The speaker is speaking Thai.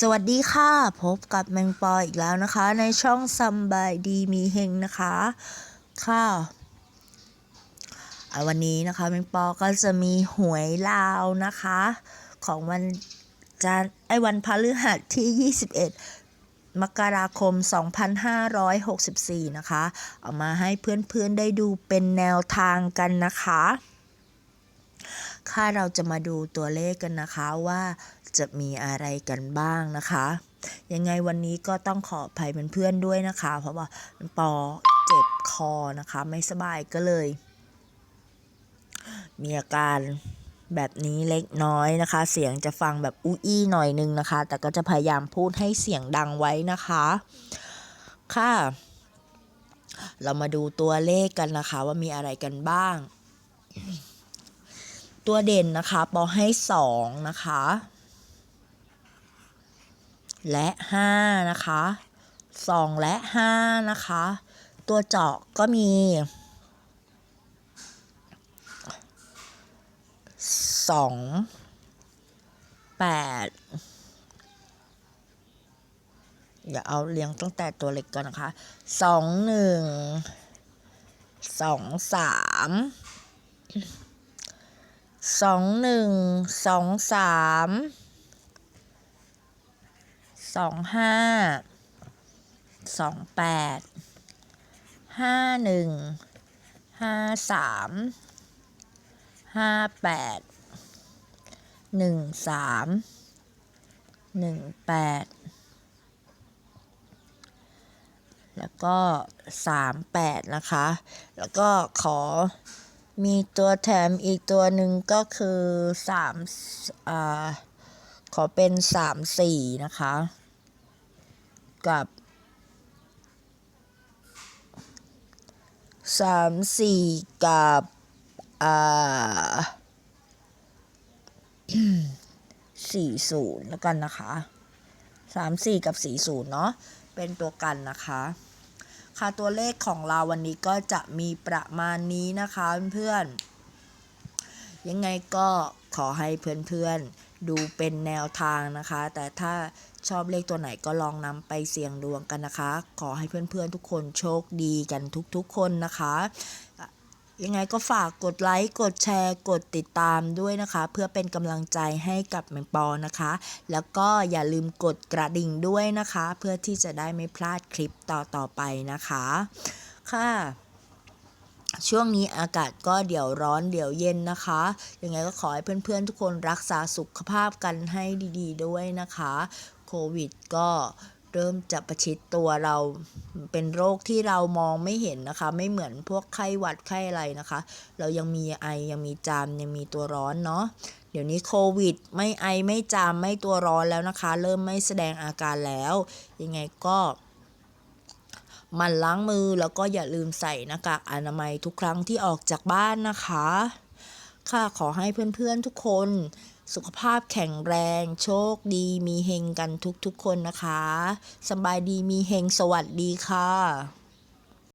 สวัสดีค่ะ พบกับแมงปออีกแล้วนะคะ ในช่องซัมบายดีมีเฮงนะคะค่ะวันนี้นะคะแมงปอก็จะมีหวยลาวนะคะ ของวันจันไอวันพฤหัสที่ 21 มกราคม 2564 นะคะ เอามาให้เพื่อนๆได้ดูเป็นแนวทางกันนะคะ ค่ะเราจะมาดูตัวเลขกันนะคะว่าจะมีอะไรกันบ้างนะคะ ยังไงวันนี้ก็ต้องขออภัยเพื่อนๆด้วยนะคะ เพราะว่าปอเจ็บคอนะคะ ไม่สบายก็เลย มีอาการแบบนี้เล็กน้อยนะคะ เสียงจะฟังแบบอุ้ยหน่อยนึงนะคะ แต่ก็จะพยายามพูดให้เสียงดังไว้นะคะ ค่ะ เรามาดูตัวเลขกันนะคะ ว่ามีอะไรกันบ้าง ตัวเด่นนะคะปอให้สองนะคะ และห้านะคะสองและห้านะคะ ตัวเจาะก็มีสองแปดอย่าเอาเรียงตั้งแต่ตัวเล็กก่อนนะคะสองหนึ่งสองสาม สองหนึ่งสองสามสองห้าสองแปดห้าหนึ่งห้าสามห้าแปดหนึ่งสามหนึ่งแปดแล้วก็สามแปดนะคะ แล้วก็ขอ มีตัวแถมอีกตัวหนึ่งก็คือสามอ่าขอเป็นสามสี่นะคะ กับสามสี่กับอ่าสี่ศูนย์แล้วกันนะคะสามสี่กับสี่ศูนย์เนาะเป็นตัวกันนะคะ ค่ะตัวเลขของเราวันนี้ก็จะมีประมาณนี้นะคะเพื่อนๆยังไงก็ขอให้เพื่อนๆดูเป็นแนวทางนะคะ แต่ถ้าชอบเลขตัวไหนก็ลองนำไปเสี่ยงดวงกันนะคะ ขอให้เพื่อนๆทุกคนโชคดีกันทุกๆคนนะคะ ยังไงก็ฝากกดไลค์ กดแชร์ กดติดตามด้วยนะคะ เพื่อเป็นกำลังใจให้กับแมงปอนะคะ แล้วก็อย่าลืมกดกระดิ่งด้วยนะคะ เพื่อที่จะได้ไม่พลาดคลิปต่อๆไปนะคะ ค่ะช่วงนี้อากาศก็เดี๋ยวร้อนเดี๋ยวเย็นนะคะ ยังไงก็ขอให้เพื่อนๆทุกคนรักษาสุขภาพกันให้ดีๆด้วยนะคะ โควิดก็ เริ่มจะประชิดตัวเราเป็นโรคที่เรามองไม่เห็นนะคะ ไม่เหมือนพวกไข้หวัดไข้อะไรนะคะ เรายังมีไอยังมีจามยังมีตัวร้อนเนาะเดี๋ยวนี้โควิด ไม่ไอไม่จามไม่ตัวร้อนแล้วนะคะ เริ่มไม่แสดงอาการแล้ว ยังไงก็มันล้างมือแล้วก็อย่าลืมใส่หน้ากากอนามัยทุกครั้งที่ออกจากบ้านนะคะ ค่ะขอให้เพื่อนๆทุกคน สุขภาพแข็งแรง โชคดีมีเฮงกันทุกๆคนนะคะ สบายดีมีเฮงสวัสดีค่ะ